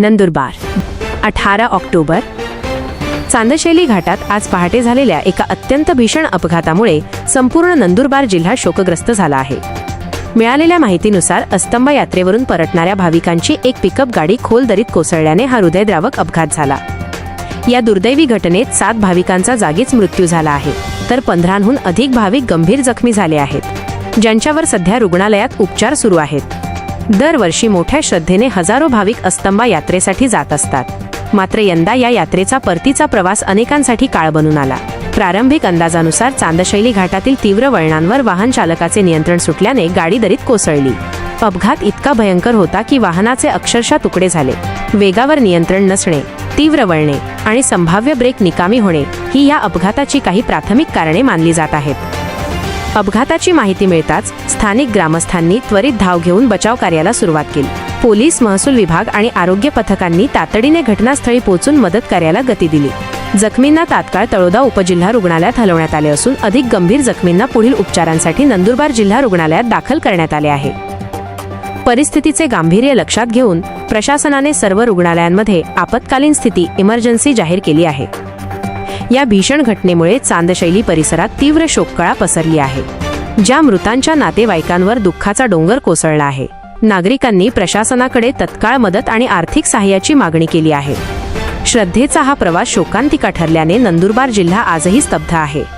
नंदुरबार अठरा ऑक्टोबर. चांदशैली घाटात आज पहाटे झालेल्या एका अत्यंत भीषण अपघातामुळे संपूर्ण नंदुरबार जिल्हा शोकग्रस्त झाला आहे. मिळालेल्या माहितीनुसार अस्तंभ यात्रेवरून परतणाऱ्या भाविकांची एक पिकअप गाडी खोल दरीत कोसळल्याने हा हृदयद्रावक अपघात झाला. या दुर्दैवी घटनेत सात भाविकांचा जागीच मृत्यू झाला आहे तर पंधराहून अधिक भाविक गंभीर जखमी झाले आहेत ज्यांच्यावर सध्या रुग्णालयात उपचार सुरू आहेत. दरवर्षी मोठ्या श्रद्धेने हजारो भाविक अस्तंबा यात्रेसाठी जात असतात. मात्र यंदा या यात्रेचा परतीचा प्रवास अनेकांसाठी काळ बनून आला. प्रारंभिक अंदाजानुसार चांदशैली घाटातील तीव्र वळणांवर वाहन चालकाचे नियंत्रण सुटल्याने गाडी दरीत कोसळली. अपघात इतका भयंकर होता की वाहनाचे अक्षरशः तुकडे झाले. वेगावर नियंत्रण नसणे तीव्र वळणे आणि संभाव्य ब्रेक निकामी होणे ही या अपघाताची काही प्राथमिक कारणे मानली जात आहेत. अपघाताची माहिती मिळताच स्थानिक ग्रामस्थांनी त्वरित धाव घेऊन बचाव कार्याला सुरुवात केली. पोलीस महसूल विभाग आणि आरोग्य पथकांनी तातडीने घटनास्थळी पोहोचून मदत कार्याला गती दिली. जखमींना तात्काळ तळोदा उपजिल्हा रुग्णालयात हलवण्यात आले असून अधिक गंभीर जखमींना पुढील उपचारांसाठी नंदुरबार जिल्हा रुग्णालयात दाखल करण्यात आले आहे. परिस्थितीचे गांभीर्य लक्षात घेऊन प्रशासनाने सर्व रुग्णालयांमध्ये आपत्कालीन स्थिती इमर्जन्सी जाहीर केली आहे. या भीषण घटनेमुळे चांदशैली परिसरात तीव्र शोककळा पसरली आहे ज्या मृतांच्या नातेवाईकांवर दुःखाचा डोंगर कोसळला आहे. नागरिकांनी प्रशासनाकडे तत्काळ मदत आणि आर्थिक सहाय्याची मागणी केली आहे. श्रद्धेचा हा प्रवास शोकांतिका ठरल्याने नंदुरबार जिल्हा आजही स्तब्ध आहे.